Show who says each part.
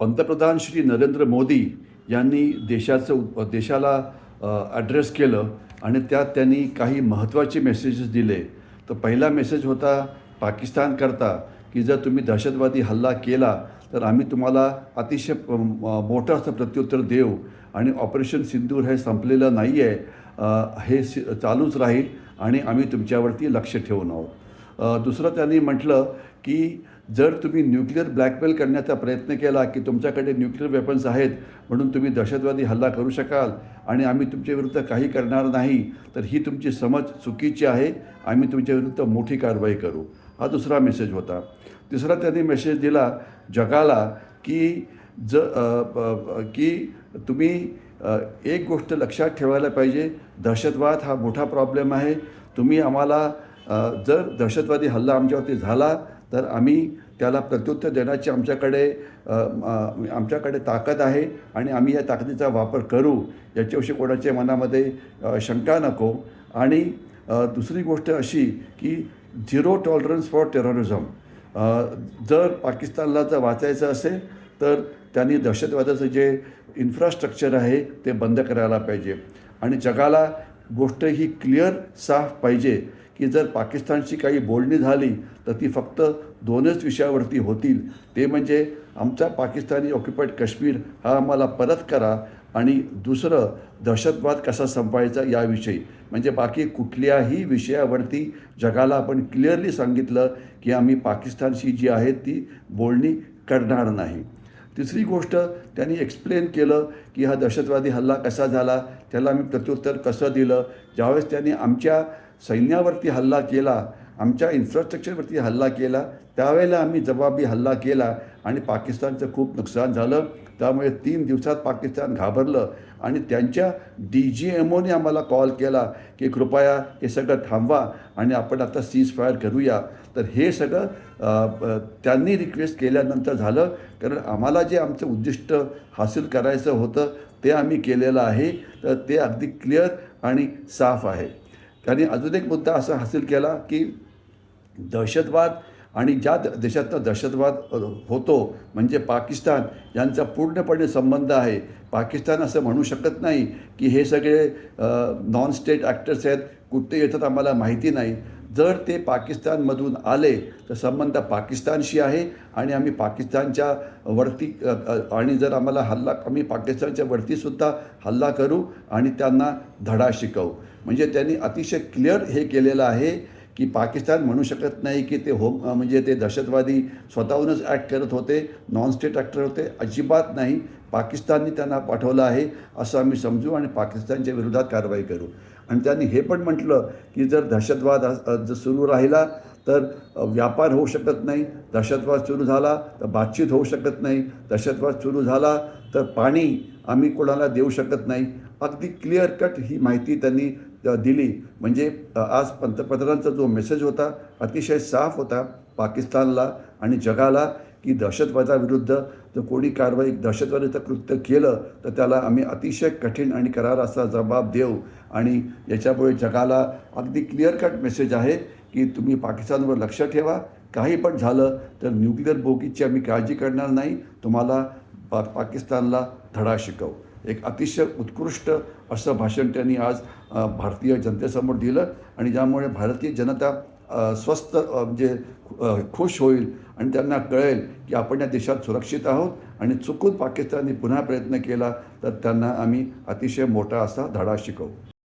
Speaker 1: पंतप्रधान श्री नरेंद्र मोदी यांनी देशाचं देशाला ॲड्रेस केलं आणि त्यात त्यांनी काही महत्त्वाचे मेसेजेस दिले. तर पहिला मेसेज होता पाकिस्तानकरता की जर तुम्ही दहशतवादी हल्ला केला तर आम्ही तुम्हाला अतिशय म- मोठं असं प्रत्युत्तर देऊ आणि ऑपरेशन सिंदूर हे संपलेलं नाही आहे हे चालूच राहील आणि आम्ही तुमच्यावरती लक्ष ठेवून आहोत. दुसरं त्यांनी म्हटलं की जर तुम्ही न्यूक्लिअर ब्लॅकमेल करण्याचा प्रयत्न केला की तुमच्याकडे न्यूक्लिअर वेपन्स आहेत म्हणून तुम्ही दहशतवादी हल्ला करू शकाल आणि आम्ही तुमच्याविरुद्ध काही करणार नाही तर ही तुमची समज चुकीची आहे. आम्ही तुमच्याविरुद्ध मोठी कारवाई करू. हा दुसरा मेसेज होता. तिसरा त्यांनी मेसेज दिला जगाला की ज ब- की तुम्ही एक गोष्ट लक्षात ठेवायला पाहिजे. दहशतवाद हा मोठा प्रॉब्लेम आहे. तुम्ही आम्हाला जर दहशतवादी हल्ला आमच्यावरती झाला तर आम्ही त्याला प्रत्युत्तर देण्याची आमच्याकडे आमच्याकडे ताकद आहे आणि आम्ही या ताकदीचा वापर करू याच्याविषयी कोणाच्या मनामध्ये शंका नको. आणि दुसरी गोष्ट अशी की झिरो टॉलरन्स फॉर टेररिझम. जर पाकिस्तानला जर वाचायचं असेल तर त्यांनी दहशतवादाचं जे इन्फ्रास्ट्रक्चर आहे ते बंद करायला पाहिजे. आणि जगाला गोष्ट ही क्लिअर साफ पाहिजे. की जर पाकिस्तानशी काही बोलणी झाली तर ती फक्त दोनच विषयावरती होतील. ते म्हणजे आमचा पाकिस्तानी ऑक्युपाईड काश्मीर हा आम्हाला परत करा आणि दुसरं दहशतवाद कसा संपायचा याविषयी. म्हणजे बाकी कुठल्याही विषयावरती जगाला आपण क्लिअरली सांगितलं की आम्ही पाकिस्तानशी जी आहे ती बोलणी करणार नाही. तिसरी गोष्ट त्यांनी एक्सप्लेन केलं की हा दहशतवादी हल्ला कसा झाला त्याला आम्ही प्रत्युत्तर कसं दिलं. ज्यावेळेस त्यांनी आमच्या सैन्यावरती हल्ला केला आमच्या इन्फ्रास्ट्रक्चरवरती हल्ला केला त्यावेळेला आम्ही जबाबी हल्ला केला आणि पाकिस्तानचं खूप नुकसान झालं. त्यामुळे तीन दिवसात पाकिस्तान घाबरलं आणि त्यांच्या डी जी एम ओने आम्हाला कॉल केला की कृपया हे सगळं थांबवा आणि आपण आता सीज फायर करूया. तर हे सगळं त्यांनी रिक्वेस्ट केल्यानंतर झालं. कारण आम्हाला जे आमचं उद्दिष्ट हासिल करायचं होतं ते आम्ही केलेलं आहे. तर ते अगदी क्लिअर आणि साफ आहे. त्यांनी अजून एक मुद्दा असा हासिल केला की दहशतवाद आणि ज्या द देशातनं दहशतवाद होतो म्हणजे पाकिस्तान यांचा पूर्णपणे संबंध आहे. पाकिस्तान असं म्हणू शकत नाही की हे सगळे नॉन स्टेट ॲक्टर्स आहेत कुठे येतात आम्हाला माहिती नाही. जर ते पाकिस्तानमधून आले तर संबंध पाकिस्तानशी आहे आणि आम्ही पाकिस्तानच्या वरती आणि जर आम्हाला हल्ला आम्ही पाकिस्तानच्या वरतीसुद्धा हल्ला करू आणि त्यांना धडा शिकवू. म्हणजे त्यांनी अतिशय क्लिअर हे केलेलं आहे. की पाकिस्तान म्हणू शकत नाही की ते होम म्हणजे ते दहशतवादी स्वतःहूनच ॲक्ट करत होते नॉन स्टेट ॲक्टर होते. अजिबात नाही. पाकिस्ताननी त्यांना पाठवलं आहे असं आम्ही समजू आणि पाकिस्तानच्या विरोधात कारवाई करू. आणि त्यांनी हे पण म्हटलं की जर दहशतवाद जर सुरू राहिला तर व्यापार होऊ शकत नाही. दहशतवाद सुरू झाला तर बातचीत होऊ शकत नाही. दहशतवाद सुरू झाला तर पाणी आम्ही कोणाला देऊ शकत नाही. अगदी क्लिअर कट ही माहिती त्यांनी दिली. म्हणजे आज पंतप्रधानांचा जो मेसेज होता अतिशय साफ होता पाकिस्तानला आणि जगाला की दहशतवादाविरुद्ध जर कोणी कारवाई दहशतवादाचं कृत्य केलं तर त्याला आम्ही अतिशय कठीण आणि करार असा जबाब देऊ. आणि याच्यामुळे जगाला अगदी क्लिअर कट मेसेज आहे की तुम्ही पाकिस्तानवर लक्ष ठेवा. काही पण झालं तर न्यूक्लिअर बोगीची आम्ही काळजी करणार नाही. तुम्हाला पा पाकिस्तानला धडा शिकवू. एक अतिशय उत्कृष्ट असं भाषण त्यांनी आज भारतीय जनतेसमोर दिलं आणि ज्यामुळे भारतीय जनता स्वस्त म्हणजे खुश होईल आणि त्यांना कळेल की आपण या देशात सुरक्षित आहोत आणि चुकून पाकिस्तानने पुन्हा प्रयत्न केला तर त्यांना आम्ही अतिशय मोठा असा धडा शिकवू.